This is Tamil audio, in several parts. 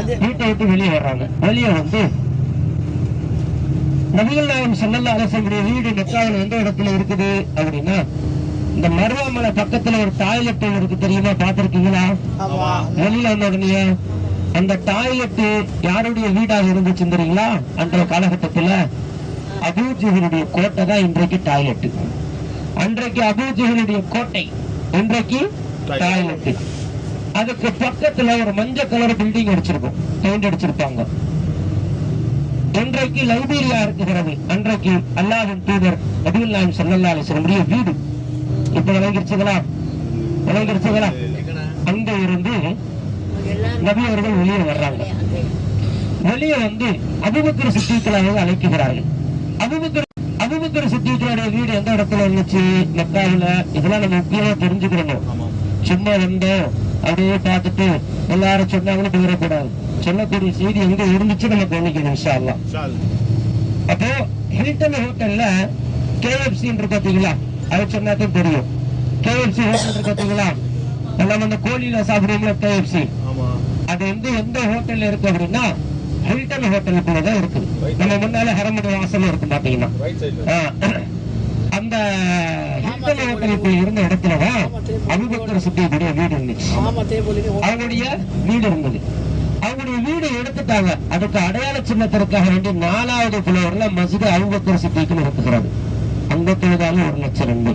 வீட்டை விட்டு வெளியே வர்றாங்க. வெளியே வந்து நபிகள் நாயகம் சல்லல்லா அலசனுடைய வீடு மெக்காவில் எந்த இடத்துல இருக்குது அப்படின்னா இந்த மருவாமலை பக்கத்துல ஒரு டாய்லெட் இருக்கு தெரியுமா? பார்த்திருக்கீங்களா? ஆமா. வெளியில வந்த உடனே அந்த டாய்லெட் யாருடைய வீடாக இருந்துச்சு தெரியுங்களா? அன்றைய காலகட்டத்துல அபூஜிகளுடைய கோட்டை தான் இன்றைக்கு டாய்லெட் அன்றைக்கு அபூஜிகளுடைய கோட்டை இன்றைக்கு டாய்லெட் அதுக்கு பக்கத்துல ஒரு மஞ்சள் கலர் பில்டிங் அடிச்சிருக்கும். பெயிண்ட் அடிச்சிருப்பாங்க. இன்றைக்கு லைபீரியா இருக்குகிறது. அன்றைக்கு அல்லாஹின் தூதர் நபிகள் நாயம் அலைஹி வஸல்லம் வீடு. இப்ப விளங்கிருச்சுங்களா? விளங்கிருச்சுங்களா? அங்க இருந்து நபி அவர்கள் வெளியே வர்றாங்க. வெளியே வந்து அபுபக்கர் சித்திகளாக அழைக்கிறார்கள். அபுபக்கர் அபுபக்கர் சித்திகளுடைய வீடு எந்த இடத்துல இருந்துச்சு? மெக்காவுல. இதெல்லாம் நம்ம முக்கியமா தெரிஞ்சுக்கணும். சும்மா வந்தோம் அப்படியே பார்த்துட்டு எல்லாரும் சொன்னாங்கன்னு போயிடக்கூடாது சொல்லக்கூடிய செய்தி எங்க இருந்துச்சு நம்ம கவனிக்கணும் இன்ஷா அல்லாஹ் அப்போ ஹில்டன் ஹோட்டல்ல கேஎஃப்சி இருக்கு பாத்தீங்களா அது சொன்னா தான் தெரியும். கேஎஃப்சி ஹோட்டல் இருக்கு பாத்தீங்களா எல்லாம் அந்த கோழியில சாப்பிடுறீங்களா கேஎஃப்சி அது வந்து எந்த ஹோட்டல்ல இருக்கு அப்படின்னா ஹில்டன் ஹோட்டலுக்குள்ள தான் இருக்குது நம்ம முன்னால ஹரமுட வாசல் இருக்கும் பாத்தீங்கன்னா அந்த ஹில்டன் ஹோட்டலுக்குள்ள இருந்த இடத்துல தான் அபுபக்கர் சித்தியுடைய வீடு இருந்துச்சு. அவங்களுடைய வீடு இருந்தது. அவங்களுடைய வீடு எடுத்துட்டாங்க. அதுக்கு அடையாள சின்னத்திற்காக வேண்டி நாலாவது புலவர்ல மஸ்ஜித் அபுபக்கர் சித்திக்குன்னு இருக்குகிறது அங்க தொழுதாலும் ஒரு லட்சம் ரெண்டு.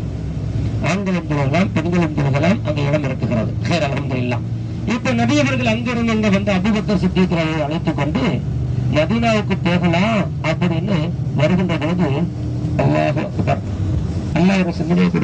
ஆண்களும் தொழுகலாம் பெண்களும் தொழுகலாம் அங்க இடம் இருக்குகிறது ஹேர் அலமதுல்லா. இப்ப நபியவர்கள் அங்கிருந்து இங்க வந்து அபுபக்கர் சித்திக்களை அழைத்துக் கொண்டு மதீனாவுக்கு போகலாம் அப்படின்னு வருகின்ற பொழுது அல்லாஹ் எல்லா அல்லாஹ் ஒரு